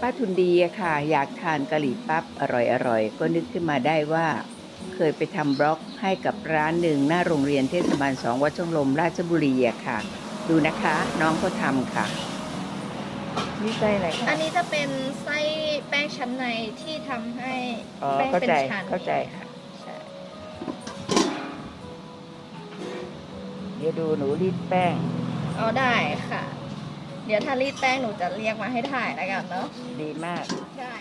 ป้าทุนดีอะค่ะ อยากทานกะหรี่ปั๊บอร่อยๆ ก็นึกขึ้นมาได้ว่า เคยไปทำบล็อกให้กับร้านหนึ่งหน้าโรงเรียนเทศบาลสองวัดช่องลมราชบุรีอะค่ะ ดูนะคะน้องก็ทำค่ะนี่ไส้อะไรอัคะนนี้จะเป็นไส้แป้งชั้นในที่ทำให้อ๋อแป้งเข้าเป็นใจชั้นเข้าใจค่ะ ใช่เดี๋ยวดูหนูรีดแป้งเอาได้ค่ะ เดี๋ยวถ้ารีดแป้งหนูจะเรียกมาให้ถ่ายแล้วกันเนาะดีมากได้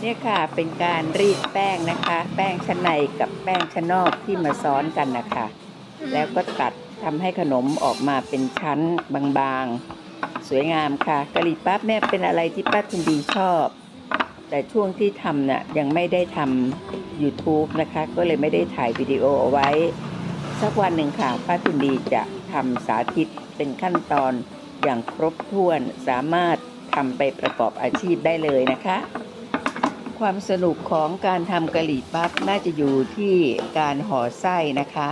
เนี่ยค่ะเป็นการรีดแป้งนะคะ แป้งชั้นในกับแป้งชั้นนอกที่มาซ้อนกันนะคะ แล้วก็ตัดทำให้ขนมออกมาเป็นชั้นบางๆ สวยงามค่ะกะหรี่ปั๊บเนี่ยเป็นอะไรที่ป้าทุนดีชอบ แต่ช่วงที่ทำน่ะยังไม่ได้ทำ YouTube นะคะ ก็เลยไม่ได้ถ่ายวิดีโอเอาไว้ สักวันหนึ่งค่ะป้าทุนดีจะทำสาธิตเป็นขั้นตอน อย่างครบถ้วนสามารถทำไปประกอบอาชีพได้เลยนะคะ ความสนุกของการทำกะหรี่ปั๊บน่าจะอยู่ที่การห่อไส้นะคะ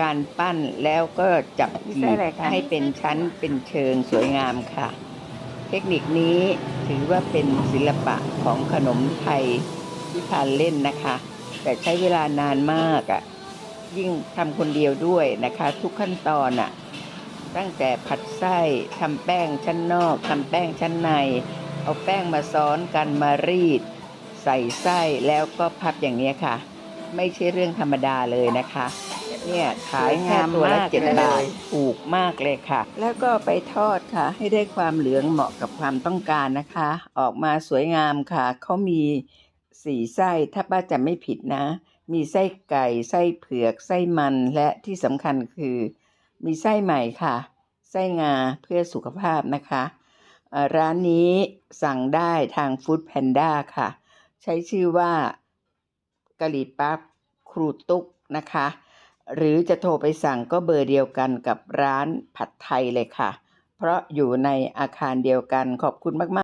การปั้นแล้วก็จับจีบให้เป็นชั้นเป็นเชิงสวยงามค่ะ เทคนิคนี้ถือว่าเป็นศิลปะของขนมไทยที่ทานเล่นนะคะ แต่ใช้เวลานานมากอะ่ะยิ่งทำคนเดียวด้วยนะคะ ทุกขั้นตอนอะ ตั้งแต่ผัดไส้ทำแป้งชั้นนอกทำแป้งชั้นใน เอาแป้งมาซ้อนกันมารีด ใส่ไส้แล้วก็พับอย่างนี้ยค่ะ ไม่ใช่เรื่องธรรมดาเลยนะคะ เนี่ยขายแค่ตัวละเจ็ดบาทถูกมากเลยค่ะ แล้วก็ไปทอดค่ะ ให้ได้ความเหลืองเหมาะกับความต้องการนะคะ ออกมาสวยงามค่ะเขามีสี่ไส้ถ้าป้าจำไม่ผิดนะ มีไส้ไก่ไส้เผือกไส้มันและที่สำคัญคือ มีไส้ใหม่ค่ะ ไส้งาเพื่อสุขภาพนะคะ ร้านนี้สั่งได้ทาง Food Panda ค่ะ ใช้ชื่อว่ากะหรี่ปั๊บครูตุ๊กนะคะ หรือจะโทรไปสั่งก็เบอร์เดียวกันกับร้านผัดไทยเลยค่ะ เพราะอยู่ในอาคารเดียวกันขอบคุณมาก ๆ